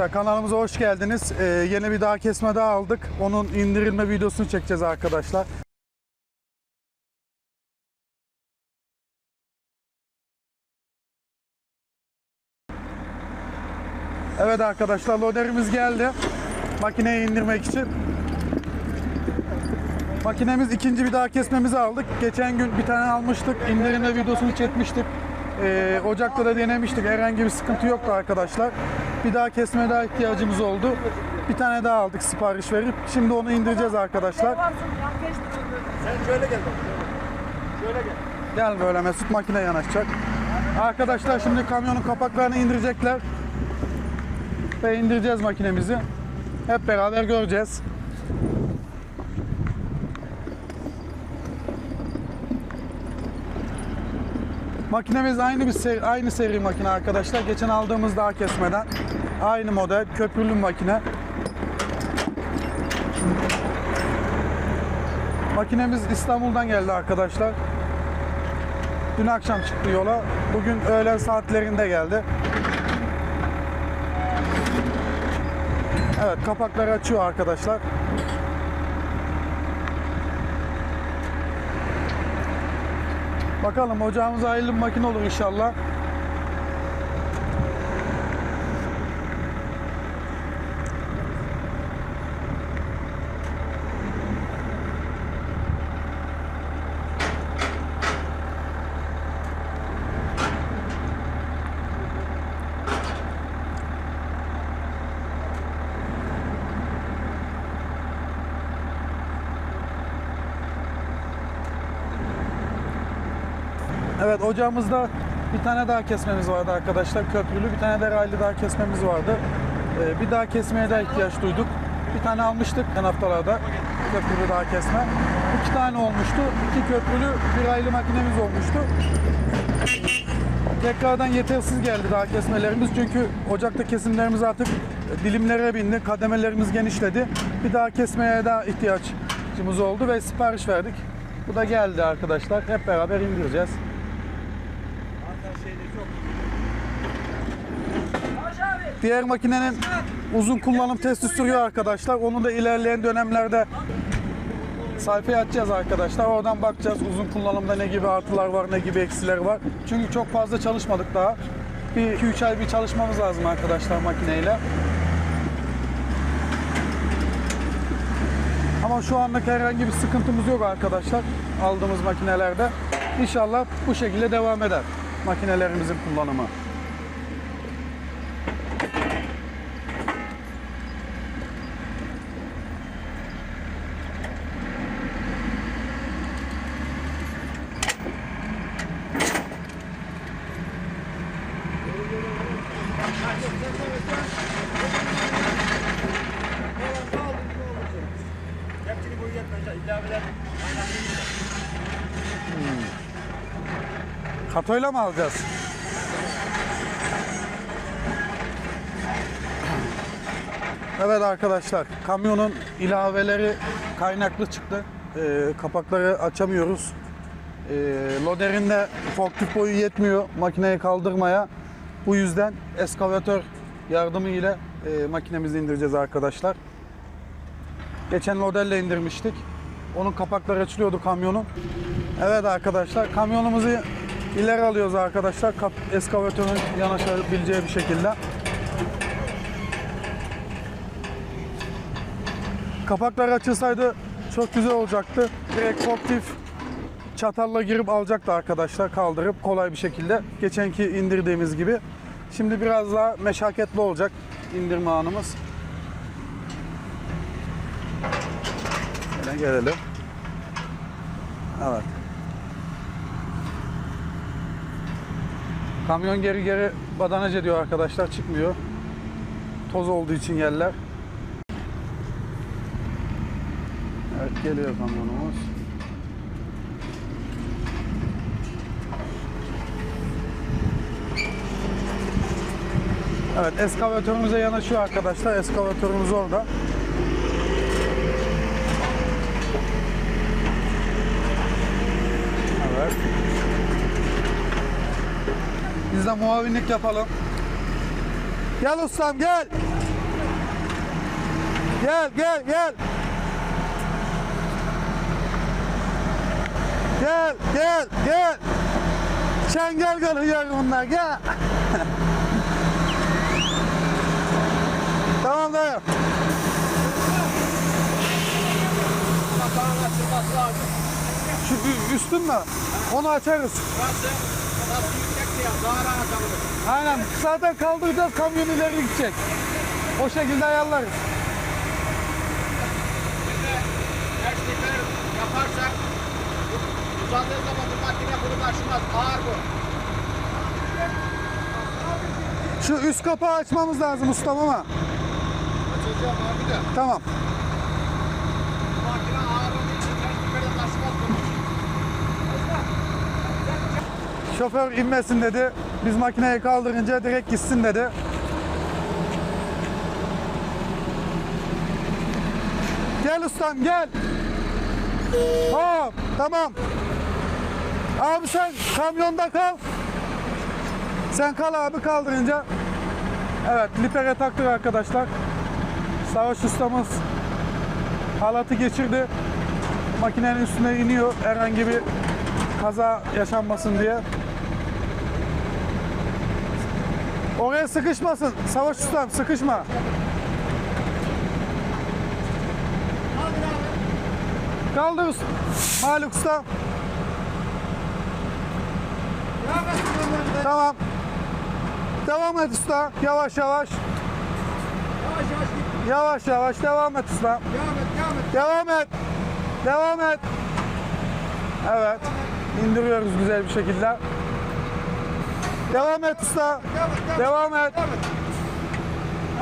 arkadaşlar kanalımıza hoş geldiniz. Ee, yeni bir daha kesme daha aldık. Onun indirilme videosunu çekeceğiz arkadaşlar. Evet arkadaşlar loderimiz geldi. Makineyi indirmek için. Makinemiz ikinci bir daha kesmemizi aldık. Geçen gün bir tane almıştık. İndirimle videosunu çekmiştik. Ee, Ocak'ta da denemiştik. Herhangi bir sıkıntı yoktu arkadaşlar. Bir daha kesmeye daha ihtiyacımız oldu. Bir tane daha aldık sipariş verip. Şimdi onu indireceğiz arkadaşlar. Sen şöyle gel. Şöyle gel. Gel böyle Mesut makine yanaşacak. Arkadaşlar şimdi kamyonun kapaklarını indirecekler. Ve indireceğiz makinemizi. Hep beraber göreceğiz. Makinemiz aynı bir seri, aynı seri makine arkadaşlar. Geçen aldığımız daha kesmeden aynı model köprülü makine. Makinemiz İstanbul'dan geldi arkadaşlar. Dün akşam çıktı yola. Bugün öğlen saatlerinde geldi. Evet kapakları açıyor arkadaşlar. Bakalım ocağımız hayırlı bir makine olur inşallah. Evet ocağımızda bir tane daha kesmemiz vardı arkadaşlar. Köprülü bir tane de raylı daha kesmemiz vardı. Ee, bir daha kesmeye de ihtiyaç duyduk. Bir tane almıştık en haftalarda köprülü daha kesme. İki tane olmuştu. İki köprülü bir raylı makinemiz olmuştu. Tekrardan yetersiz geldi daha kesmelerimiz çünkü ocakta kesimlerimiz artık dilimlere bindi, kademelerimiz genişledi. Bir daha kesmeye daha ihtiyacımız oldu ve sipariş verdik. Bu da geldi arkadaşlar. Hep beraber indireceğiz. Diğer makinenin uzun kullanım testi sürüyor arkadaşlar. Onu da ilerleyen dönemlerde sayfaya açacağız arkadaşlar. Oradan bakacağız uzun kullanımda ne gibi artılar var, ne gibi eksiler var. Çünkü çok fazla çalışmadık daha. Bir 2-3 ay bir çalışmamız lazım arkadaşlar makineyle. Ama şu anlık herhangi bir sıkıntımız yok arkadaşlar aldığımız makinelerde. İnşallah bu şekilde devam eder makinelerimizin kullanımı. Katoyla mı alacağız? Evet arkadaşlar, kamyonun ilaveleri kaynaklı çıktı. Ee, kapakları açamıyoruz. Ee, loderin de forklift boyu yetmiyor makineyi kaldırmaya. Bu yüzden eskavatör yardımı ile e, makinemizi indireceğiz arkadaşlar. Geçen loderle indirmiştik. Onun kapakları açılıyordu kamyonun. Evet arkadaşlar kamyonumuzu ileri alıyoruz arkadaşlar. Eskavatörün yanaşabileceği bir şekilde. Kapaklar açılsaydı çok güzel olacaktı. Direkt forklift çatalla girip alacaktı arkadaşlar kaldırıp kolay bir şekilde. Geçenki indirdiğimiz gibi. Şimdi biraz daha meşakkatli olacak indirme anımız. Şöyle gelelim. Evet. Kamyon geri geri badanaca diyor arkadaşlar çıkmıyor. Toz olduğu için yerler. Evet geliyor kamyonumuz. Evet eskavatörümüze yanaşıyor arkadaşlar. Eskavatörümüz orada. De muavinlik yapalım. Gel ustam gel. Gel gel gel. Gel gel gel. Çengel geliyor bunlar gel. tamam dayı. Şu üstün mü? Onu açarız. Ya. Daha rahat. Aynen. Zaten kaldıracağız kamyon ileri gidecek. O şekilde ayarlarız. Şimdi eşlikleri yaparsak uzadığı zaman bu makine bunu taşımaz. Ağır bu. Şu üst kapağı açmamız lazım ustam ama. Açacağım abi de. Tamam. Bu makine ağır olduğu için eşlikleri taşımaz bunu. Şoför inmesin dedi. Biz makineyi kaldırınca direkt gitsin dedi. Gel ustam gel. Hop tamam. Abi sen kamyonda kal. Sen kal abi kaldırınca. Evet lipere taktık arkadaşlar. Savaş ustamız halatı geçirdi. Makinenin üstüne iniyor herhangi bir kaza yaşanmasın diye. Oraya sıkışmasın. Savaş ustam sıkışma. Kaldır usta. Malik usta. Tamam. Devam et usta. Yavaş yavaş. Yavaş yavaş git. Yavaş yavaş devam et usta. Devam et, devam et. Devam et. Devam et. Evet. İndiriyoruz güzel bir şekilde. Devam et usta. Devam devam. Devam et. Devam et.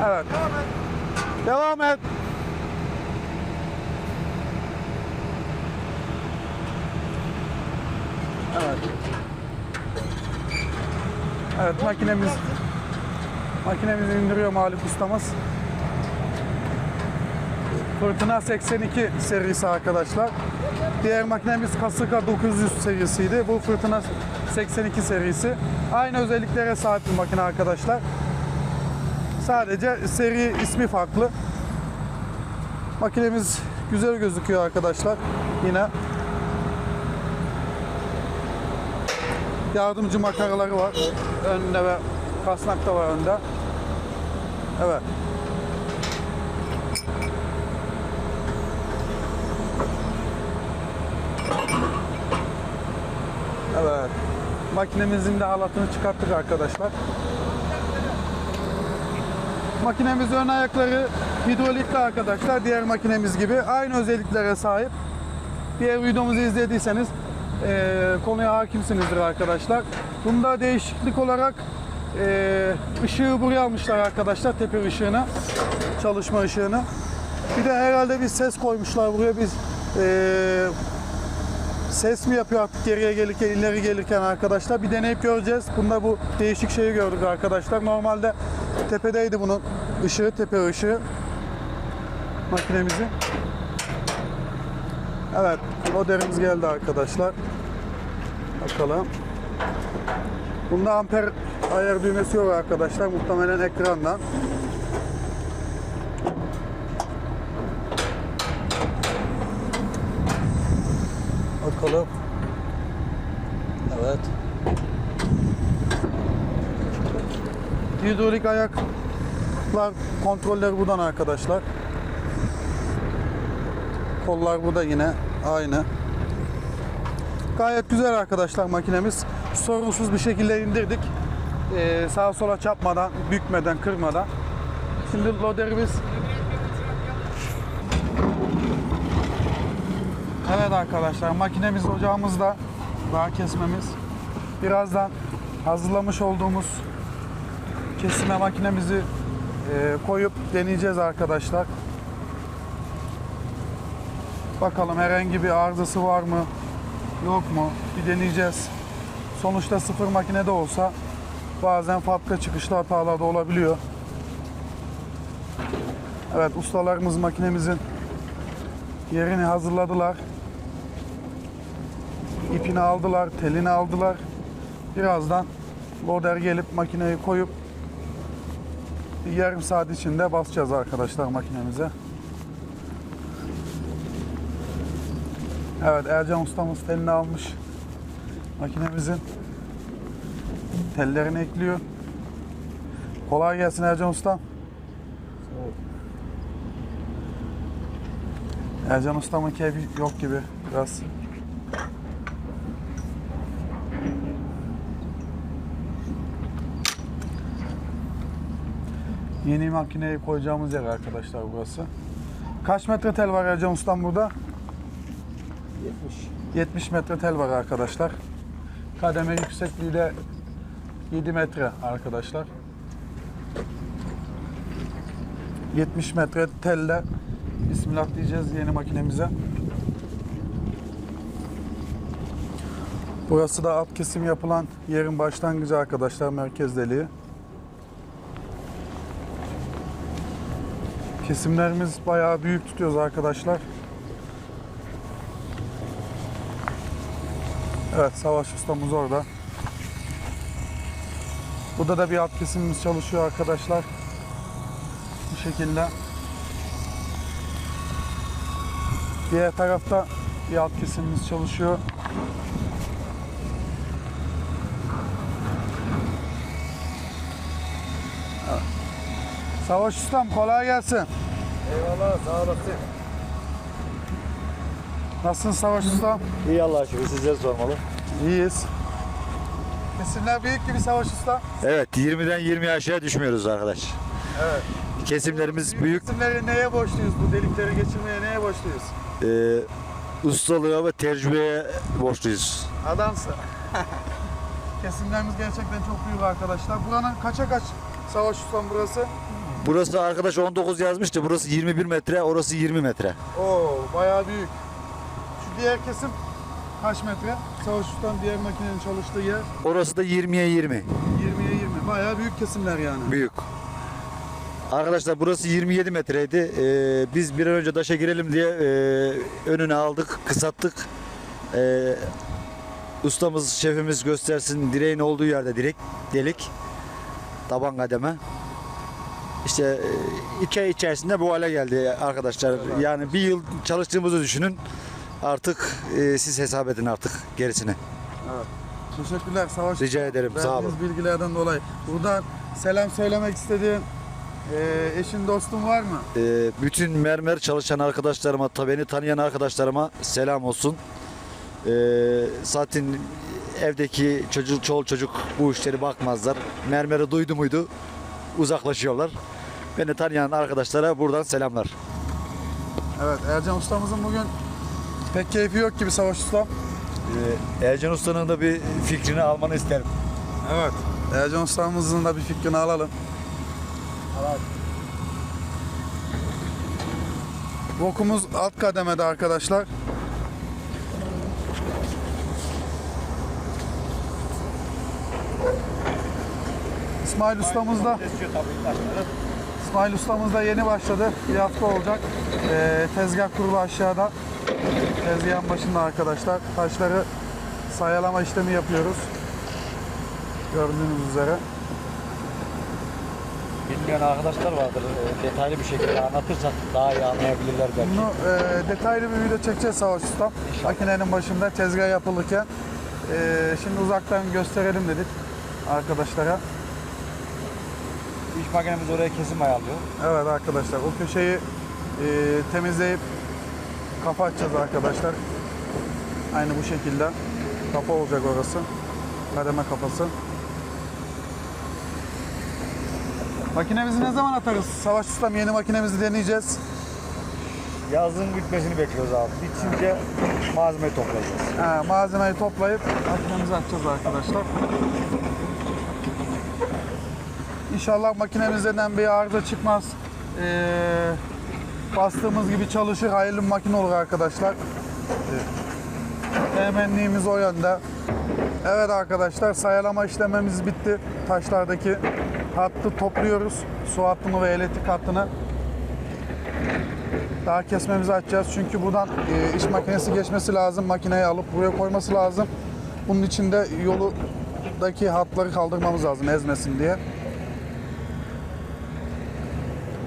Evet. Devam et. Devam et. Evet. Evet makinemiz makinemizi indiriyor Malik ustamız. Fırtına 82 serisi arkadaşlar. Diğer makinemiz Kasıka 900 serisiydi. Bu Fırtına 82 serisi. Aynı özelliklere sahip bir makine arkadaşlar. Sadece seri ismi farklı. Makinemiz güzel gözüküyor arkadaşlar. Yine yardımcı makaraları var. Önde ve kasnak da var önde. Evet. Makinemizin de halatını çıkarttık arkadaşlar. Makinemiz ön ayakları hidrolikli arkadaşlar. Diğer makinemiz gibi aynı özelliklere sahip. Diğer videomuzu izlediyseniz eee, konuya hakimsinizdir arkadaşlar. Bunda değişiklik olarak eee, ışığı buraya almışlar arkadaşlar. Tepe ışığını. Çalışma ışığını. Bir de herhalde bir ses koymuşlar buraya. Biz eee, ses mi yapıyor artık geriye gelirken, ileri gelirken arkadaşlar. Bir deneyip göreceğiz. Bunda bu değişik şeyi gördük arkadaşlar. Normalde tepedeydi bunun ışığı, tepe ışığı makinemizi. Evet, loderimiz geldi arkadaşlar. Bakalım. Bunda amper ayar düğmesi yok arkadaşlar. Muhtemelen ekrandan. Bakalım. Evet. Hidrolik ayaklar kontrolleri buradan arkadaşlar. Kollar burada yine aynı. Gayet güzel arkadaşlar makinemiz. Sorunsuz bir şekilde indirdik. Ee, sağa sola çapmadan, bükmeden, kırmadan. Şimdi loderimiz Evet arkadaşlar makinemiz ocağımızda daha kesmemiz. Birazdan hazırlamış olduğumuz kesime makinemizi e, koyup deneyeceğiz arkadaşlar. Bakalım herhangi bir arızası var mı yok mu bir deneyeceğiz. Sonuçta sıfır makinede olsa bazen fabrika çıkışlı hatalar da olabiliyor. Evet ustalarımız makinemizin yerini hazırladılar. İpini aldılar, telini aldılar. Birazdan loader gelip makineyi koyup yarım saat içinde basacağız arkadaşlar makinemize. Evet Ercan ustamız telini almış. Makinemizin tellerini ekliyor. Kolay gelsin Ercan ustam. Ercan ustamın keyfi yok gibi biraz. Yeni makineyi koyacağımız yer arkadaşlar burası. Kaç metre tel var Ercan ustam burada? 70. 70 metre tel var arkadaşlar. Kademe yüksekliği de 7 metre arkadaşlar. 70 metre telle Bismillah diyeceğiz yeni makinemize. Burası da alt kesim yapılan yerin başlangıcı arkadaşlar merkez deliği. Kesimlerimiz bayağı büyük tutuyoruz arkadaşlar. Evet Savaş ustamız orada. Burada da bir alt kesimimiz çalışıyor arkadaşlar. Bu şekilde. Diğer tarafta bir alt kesimimiz çalışıyor. Savaş ustam kolay gelsin. Eyvallah sağ olasın. Nasılsın Savaş ustam? İyi Allah'a şükür sizleri sormalı. İyiyiz. Kesimler büyük gibi Savaş usta. Evet 20'den 20'ye aşağı düşmüyoruz arkadaş. Evet. Kesimlerimiz büyük. Kesimleri neye borçluyuz? Bu delikleri geçirmeye neye borçluyuz? E, ustalığa ve tecrübeye borçluyuz. Adamsın. Kesimlerimiz gerçekten çok büyük arkadaşlar. Buranın kaça kaç Savaş ustam burası? Burası arkadaş 19 yazmıştı. Burası 21 metre, orası 20 metre. Oo bayağı büyük. Şu diğer kesim kaç metre? Savaş ustam diğer makinenin çalıştığı yer Orası da 20'ye 20. 20'ye 20. Bayağı büyük kesimler yani. Büyük. Arkadaşlar burası 27 metreydi. Ee, biz bir an önce taşa girelim diye e, önüne aldık, kısalttık. Ee, ustamız, şefimiz göstersin direğin olduğu yerde direk, delik. Taban kademe. İşte e, iki ay içerisinde bu hale geldi arkadaşlar. Yani bir yıl çalıştığımızı düşünün. Artık e, siz hesap edin artık gerisini. Teşekkürler Savaş Rica ederim. Sağ olun. Bilgilerden dolayı. Buradan selam söylemek istediğin eee, eşin dostun var mı? Ee, bütün mermer çalışan arkadaşlarıma, ta beni tanıyan arkadaşlarıma selam olsun. Ee, zaten evdeki çocuk, çoğul çocuk bu işleri bakmazlar. Mermeri duydu muydu uzaklaşıyorlar. Beni tanıyan arkadaşlara buradan selamlar. Evet Ercan ustamızın bugün pek keyfi yok gibi Savaş ustam. Ee, Ercan Usta'nın da bir fikrini almanı isterim. Evet. Ercan ustamızın da bir fikrini alalım. Bokumuz alt kademede arkadaşlar. İsmail ustamız da. İsmail ustamız da yeni başladı. Bir hafta olacak. Ee, tezgah kurulu aşağıda. Tezgahın başında arkadaşlar. Taşları sayalama işlemi yapıyoruz. Gördüğünüz üzere. Bilmeyen arkadaşlar vardır. Ee, Detaylı bir şekilde anlatırsak daha iyi anlayabilirler belki. Bunu e, detaylı bir video çekeceğiz Savaş Ustam. Makinenin başında tezgah yapılırken. E, şimdi uzaktan gösterelim dedik arkadaşlara. İş makinemiz oraya kesim ayarlıyor. Evet arkadaşlar o köşeyi e, temizleyip kafa açacağız arkadaşlar. Aynı bu şekilde. Kafa olacak orası. Kademe kafası. Makinemizi ne zaman atarız? Savaş Ustam yeni makinemizi deneyeceğiz. Yazın bitmesini bekliyoruz abi. Bitince malzemeyi toplayacağız. Ha, malzemeyi toplayıp makinemizi açacağız arkadaşlar. İnşallah makinemizden bir arıza çıkmaz. Ee, bastığımız gibi çalışır, hayırlı bir makine olur arkadaşlar. Ee, Temennimiz o yönde. Evet arkadaşlar sayalama işlememiz bitti. Taşlardaki hattı topluyoruz. Su hattını ve elektrik hattını. Daha kesmemizi açacağız çünkü buradan e, iş makinesi geçmesi lazım. Makineyi alıp buraya koyması lazım. Bunun için de yoludaki hatları kaldırmamız lazım ezmesin diye.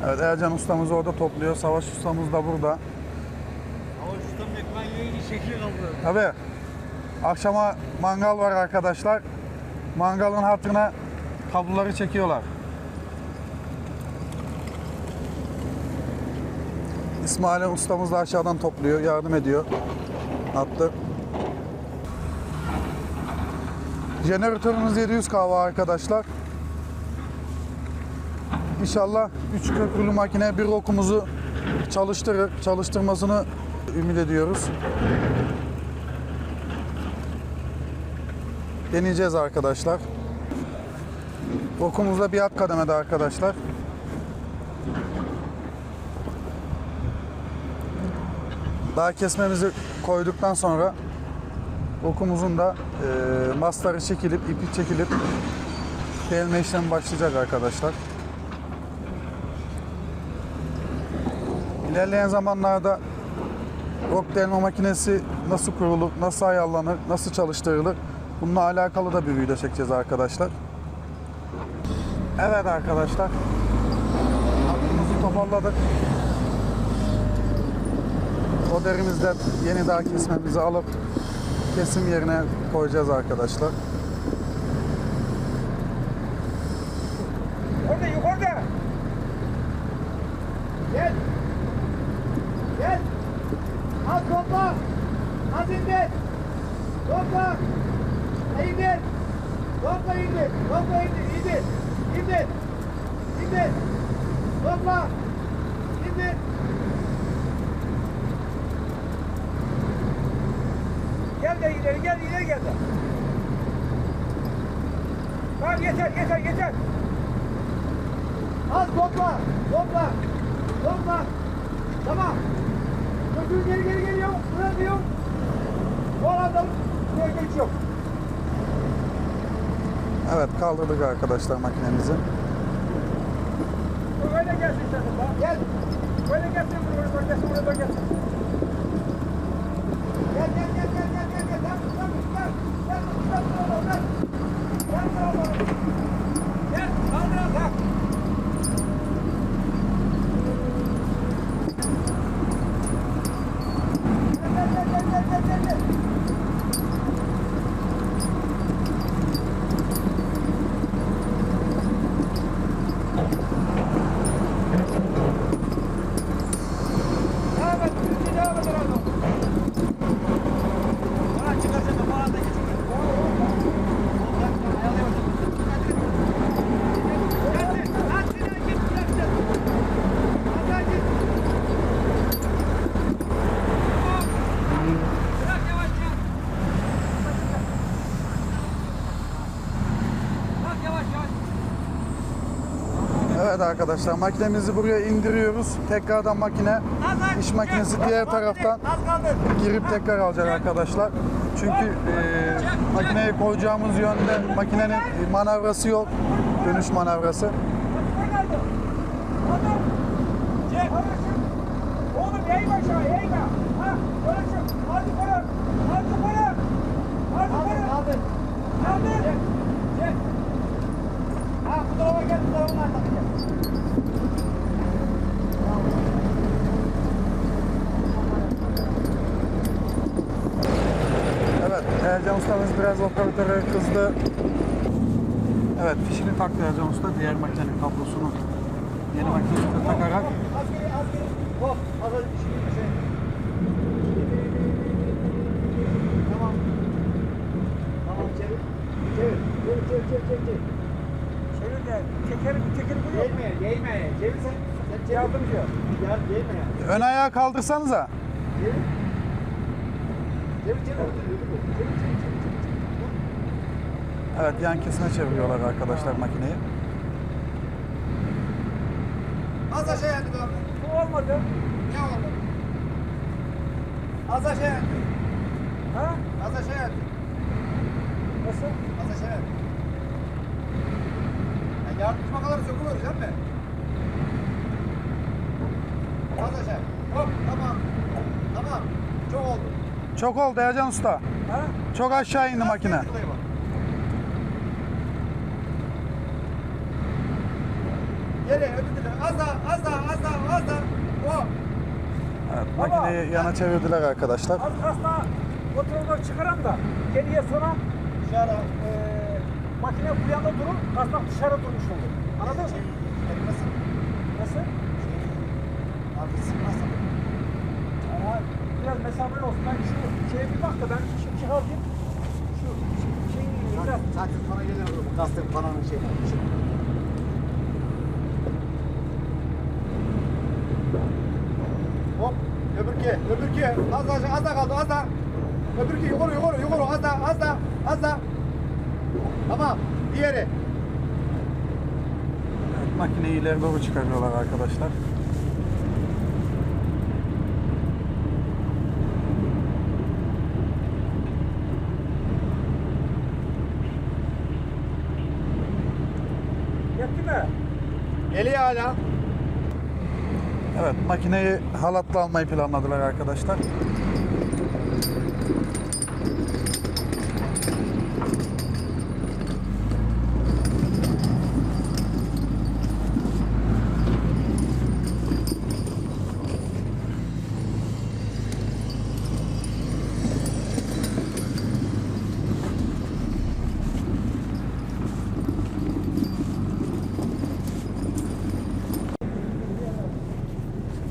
Evet Ercan ustamız orada topluyor. Savaş ustamız da burada. Ama ustamın ekmek Tabii. Akşama mangal var arkadaşlar. Mangalın hatırına kabloları çekiyorlar. İsmail ustamız da aşağıdan topluyor, yardım ediyor. Attı. Jeneratörümüz 700 kW arkadaşlar. İnşallah 3 köprülü makine bir okumuzu çalıştırır. Çalıştırmasını ümit ediyoruz. Deneyeceğiz arkadaşlar. Okumuz da bir alt kademede arkadaşlar. Daha kesmemizi koyduktan sonra okumuzun da e, masları çekilip, ipi çekilip delme işlemi başlayacak arkadaşlar. İlerleyen zamanlarda ok delme makinesi nasıl kurulur, nasıl ayarlanır, nasıl çalıştırılır bununla alakalı da bir video çekeceğiz arkadaşlar. Evet arkadaşlar. Aklımızı toparladık. O derimizden yeni dağ kesmemizi alıp kesim yerine koyacağız arkadaşlar. Orada yukarıda. Gel. Gel. Az topla. Az indir. Topla. İndir. Topla indir. Topla indir. İndir. İndir. İndir. Topla. İndir. Gel de ileri gel ileri gel de. Tamam yeter yeter yeter. Az topla, topla, topla. Tamam. Çocuğun geri geri geliyor, buraya diyor. Bu adam buraya geçiyor. Evet kaldırdık arkadaşlar makinemizi. Öyle gelsin sen de. Gel. Böyle gelsin, bak, gelsin, bak, gelsin. Gel, gel, gel, gel, gel, gel, gel. Gel, gel, gel, gel, gel, gel, gel. Gel, gel, gel. Gel, kaldır, kaldır. Gel, gel, gel, gel, gel, gel, gel. Devam et, düzgün devam et herhalde. Bana çıkarsa da bana da geçiyor. Gelsin, lan Sinan git, bırak sen. Hasan git. Tamam. Bırak yavaş ya. Bırak yavaş yavaş. Evet arkadaşlar makinemizi buraya indiriyoruz. Tekrardan makine iş makinesi diğer taraftan girip tekrar alacak arkadaşlar. Çünkü e, makineye koyacağımız yönde makinenin manevrası yok. Dönüş manevrası. Çek. Oğlum eğme aşağı eğme. Ha böyle çık. Hadi para. Hadi para. Hadi para. Kaldır. Kaldır. Çek. Çek. Ha bu tarafa gel bu tarafa takacağım. Evet Ercan ustamız biraz operatöre kızdı. Evet fişini taktı Ercan usta diğer makinenin kablosunu yeni makinesine takarak Az geri az geri. Hop. Az az bir şey bir şey. Tamam. Tamam çevir. Çevir. Çevir çevir çevir çevir. çevir. Çevir de tekerim tekerim vuruyor. Değme değme. Çevir sen. Yardımcı. Ya değme ya. ön ayağı kaldırsanıza. Çevir. Evet yan kesime çeviriyorlar arkadaşlar makineyi. Az aşağı yandık abi. Bu olmadı. Ne oldu? Az aşağı yandık. Ha? Az aşağı yandık. Nasıl? Az aşağı yandık. Ya yardımcı makaları sokulur değil mi? Az aşağı. Hop tamam. Tamam. Çok oldu. Çok oldu Ercan usta. Ha? Çok aşağı indi makine. Biraz geri bak. Geri öbür tarafa. Az daha az daha az daha az daha. Hop. Evet, Makineyi yana çevirdiler arkadaşlar. Az kasna motorunu çıkaran da geriye sonra Dışarı. eee makine bu yanda durur, kasnak dışarı durmuş olur. Anladın mı? Elması. Nasıl? Sıkmazsa. Ama biraz mesafeli olsun. Ben şu şeye bir bak da ben şu çıkartayım. Şu şeyin biraz Zaten bana gelir bu kastım pananın şey. Hop. Öbürki, öbürki. Az da az da kaldı, az da. Öbürki yukarı, yukarı, yukarı. Az da, az da, az da. Tamam. Diğeri. Makineyi ileri doğru çıkarıyorlar arkadaşlar. yetti mi? Geliyor hala. Evet makineyi halatla almayı planladılar arkadaşlar.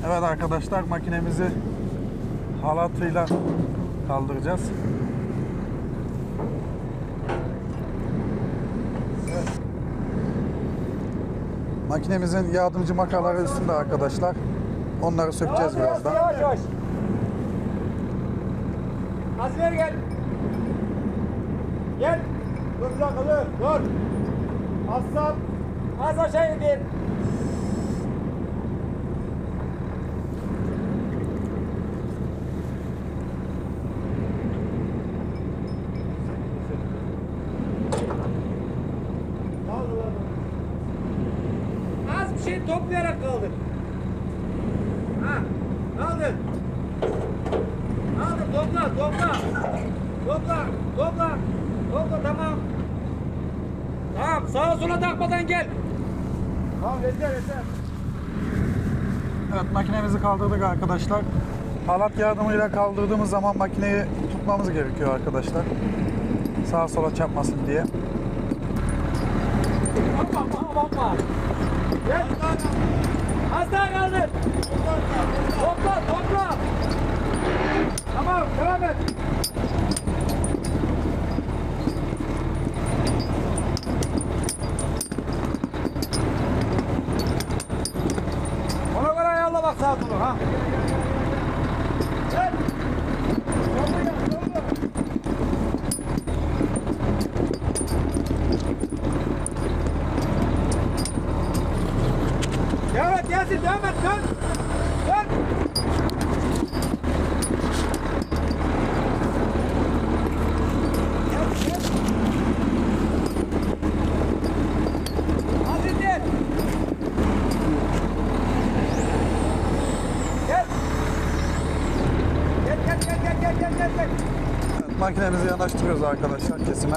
Evet arkadaşlar makinemizi halatıyla kaldıracağız. Evet. Makinemizin yardımcı makaları üstünde arkadaşlar. Onları sökeceğiz birazdan. Yavaş yavaş. Gel. Gel. Dur bir dakika dur, dur. Aslan. Az aşağı indir. Az bir şey toplayarak kaldır. Ha, kaldır. Kaldır, topla, topla. Topla, topla. Topla, tamam. Tamam, sağa sola takmadan gel. Tamam yeter yeter. Evet makinemizi kaldırdık arkadaşlar. Halat yardımıyla kaldırdığımız zaman makineyi tutmamız gerekiyor arkadaşlar. Sağa sola çarpmasın diye. Bakma. Gel. Az daha kaldır. Topla, topla. Tamam, devam et. タートだな。Makinemizi yanaştırıyoruz arkadaşlar kesime.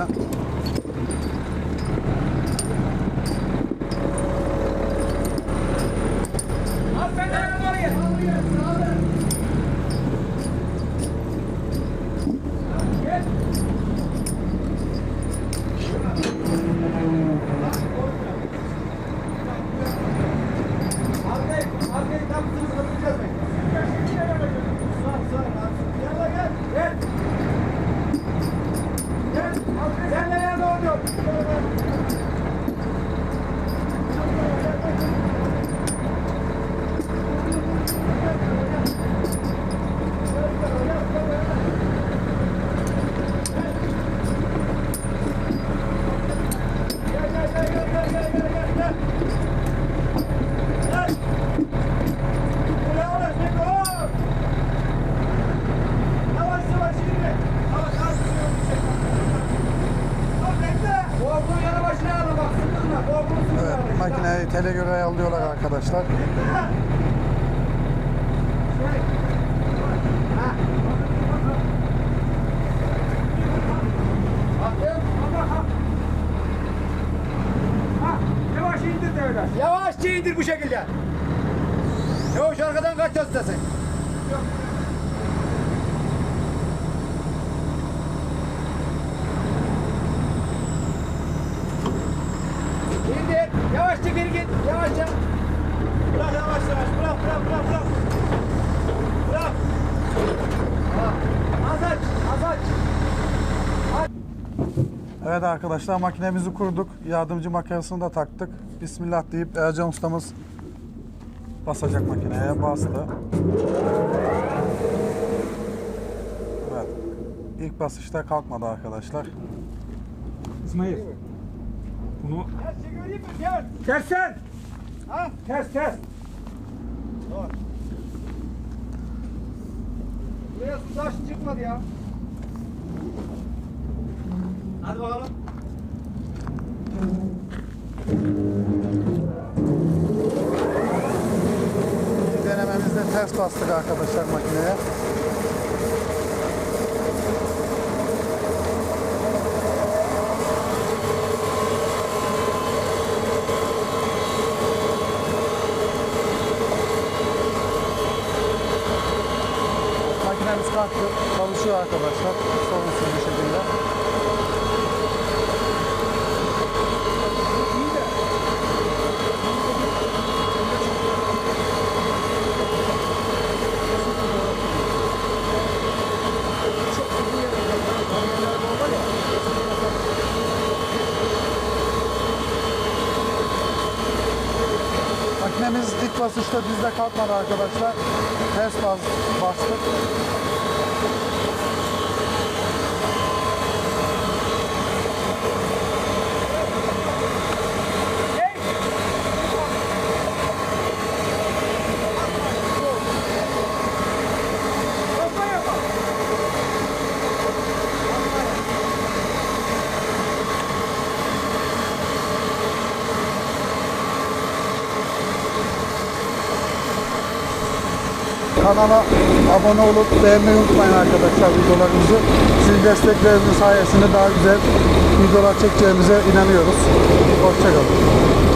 Arkadaşlar. Evet arkadaşlar makinemizi kurduk. Yardımcı makinesini de taktık. Bismillah deyip Ercan ustamız basacak makineye. Bastı. Evet. İlk basışta kalkmadı arkadaşlar. İsmail. Bunu Gel göreyim mi? Gel. ters sen. Ha? Ters ters. Dur. Buraya su taş çıkmadı ya. Hadi bakalım. Denememizde ters bastık arkadaşlar makineye. Makinemiz kalktı. Çalışıyor arkadaşlar. Sorunsuz bir şekilde. Makinemiz ilk basışta dizde kalkmadı arkadaşlar. Ters bas, bastık. Kanala abone olup beğenmeyi unutmayın arkadaşlar videolarımızı. Sizin desteklerinizin sayesinde daha güzel videolar çekeceğimize inanıyoruz. Hoşçakalın.